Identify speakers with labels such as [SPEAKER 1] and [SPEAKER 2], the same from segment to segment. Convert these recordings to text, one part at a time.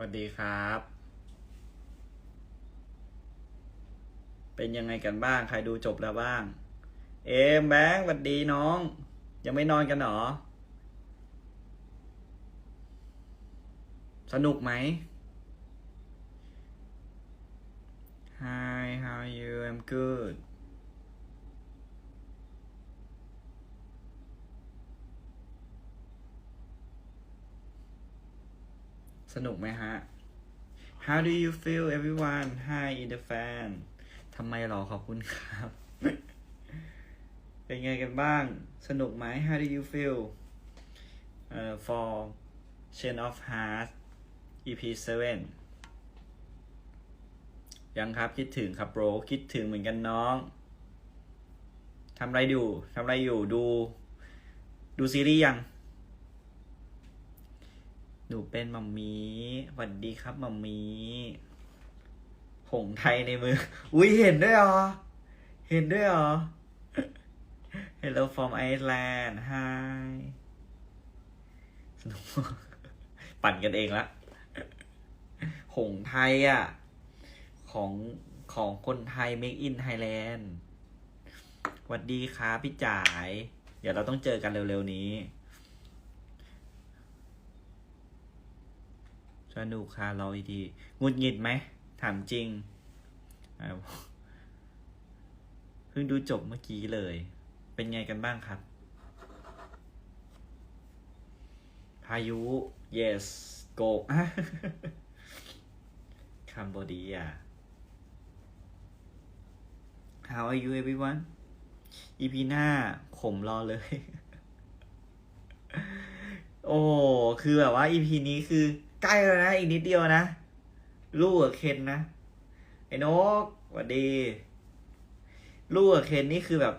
[SPEAKER 1] วัสดีครับ เป็นยังไงกันบ้าง ใครดูจบแล้วบ้าง เอมแบงค์สวัสดีน้อง ยังไม่นอนกันเหรอ สนุกไหม Hi how are you I'm good สนุกไหมฮะ How do you feel everyone Hi in the fan ทำไมหรอขอบคุณครับ เป็นไงกันบ้าง สนุกไหม How do you feel uh, for Chain of Hearts EP 7ยังครับคิดถึงครับโบรคิดถึงเหมือนกันน้องทำอะไรอยู่ทำอะไรอยู่ดู ดูซีรีส์ยัง หนูเป็นมัมมี่สวัสดีครับมัมมี่หงไทยในมือ อุ้ยเห็นด้วยเหรอ เห็นด้วยเหรอ Hello from Iceland Hi สนุกปั่นกันเองละหงไทยอะ ของของคนไทย Make in Thailand สวัสดีครับพี่จ๋าย เดี๋ยวเราต้องเจอกันเร็วๆนี้ สนุกค่ะรออีกทีหงุดหงิดไหม ถามจริง เพิ่งดูจบเมื่อกี้เลย เป็นไงกันบ้างครับ พายุ yes go คัมโบเดีย How are you everyone EP หน้าขมรอเลย โอ้ คือแบบว่า EP นี้คือ ใกล้แล้วนะอีกนิดเดียวนะ ลูกกับเคนนะ ไอ้นกสวัสดี ลูกกับเคนนี่คือแบบ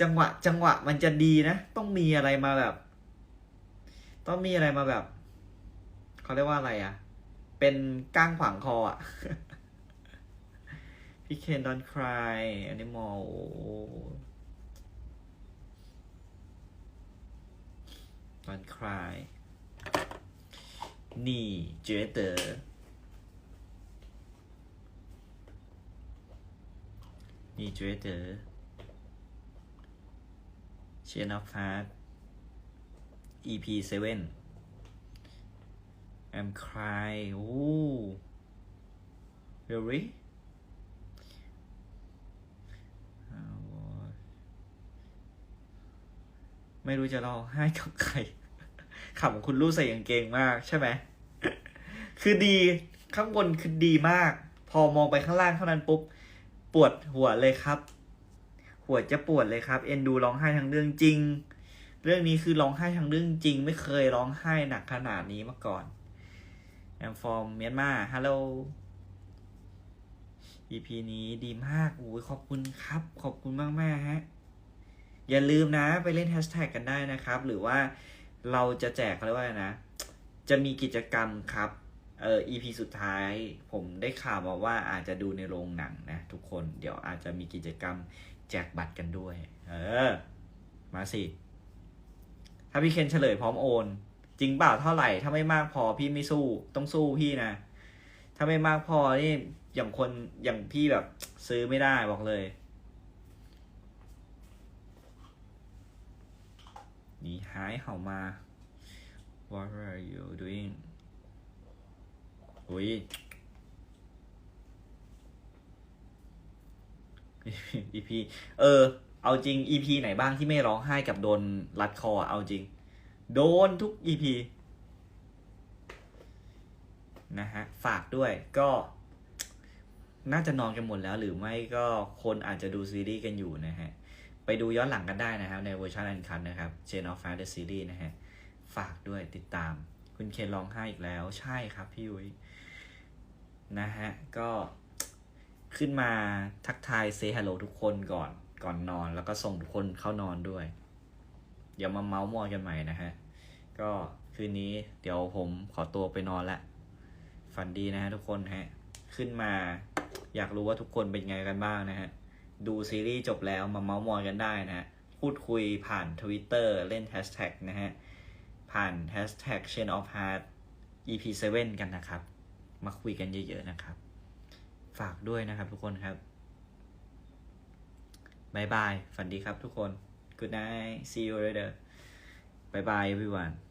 [SPEAKER 1] จังหวะ จังหวะมันจะดีนะ ต้องมีอะไรมาแบบ ต้องมีอะไรมาแบบเขาเรียกว่าอะไรอะ่ะ เป็นก้างขวางคออะ่ะพี่เคน don't cry animal ตอนคลาย ร์นี่เจเตอร์ Chain of Heart EP 7 I'm cry โอ้ really อ่าไม่รู้จะร้องไห้กับใคร ขำคุณลูกใส่กางเกงมากใช่ไหม คือดีข้างบนคือดีมาก พอมองไปข้างล่างเท่านั้นปุ๊บ ปวดหัวเลยครับ หัวจะปวดเลยครับ เอ็นดูร้องไห้ทั้งเรื่องจริง เรื่องนี้คือร้องไห้ทั้งเรื่องจริง ไม่เคยร้องไห้หนักขนาดนี้มาก่อน I'm from Myanmar Hello EP นี้ดีมากโอ้ยขอบคุณครับ ขอบคุณมากแมากๆฮะ อย่าลืมนะไปเล่นแฮชแท็กกันได้นะครับ หรือว่า เราจะแจกเขาเรียกว่านะ จะมีกิจกรรมครับเอ่อ EP สุดท้าย ผมได้ข่าวมาว่าอาจจะดูในโรงหนังนะ ทุกคนเดี๋ยวอาจจะมีกิจกรรมแจกบัตรกันด้วย เออ มาสิ ถ้าพี่เคนเฉลยพร้อมโอน จริงเปล่าเท่าไหร่ ถ้าไม่มากพอพี่ไม่สู้ ต้องสู้พี่นะ ถ้าไม่มากพอนี่อย่างคนอย่างพี่แบบซื้อไม่ได้บอกเลย 你还好吗 What are you doing อุ้ย EP เออ เอาจริง EP ไหนบ้างที่ไม่ร้องไห้กับโดนรัดคออะเอาจริง โดนทุก EP นะฮะ ฝากด้วยก็ น่าจะนอนกันหมดแล้ว หรือไม่ก็คนอาจจะดูซีรีส์กันอยู่นะฮะ ไปดูย้อนหลังกันได้นะครับ ในเวอร์ชันอันคันนะครับ Chain of Fire the Series นะฮะ ฝากด้วยติดตาม คุณเคนร้องไห้อีกแล้ว ใช่ครับพี่ยุ้ยนะฮะ ก็ขึ้นมาทักทายเซฮัลโหลทุกคนก่อนก่อนนอน แล้วก็ส่งทุกคนเข้านอนด้วย เดี๋ยวมาเมาส์มอยกันใหม่นะฮะ ก็คืนนี้เดี๋ยวผมขอตัวไปนอนละฝันดีนะฮะทุกคนฮะ ขึ้นมาอยากรู้ว่าทุกคนเป็นไงกันบ้างนะฮะ ดูซีรีส์จบแล้วมาเมาส์มอยกันได้นะฮะ พูดคุยผ่าน Twitter เล่นแฮชแท็กนะฮะ ผ่านแฮชแท็ก Chain of Heart EP 7 กันนะครับ มาคุยกันเยอะๆนะครับ ฝากด้วยนะครับทุกคนครับบายบาย ฝันดีครับทุกคน Good night see you later bye bye everyone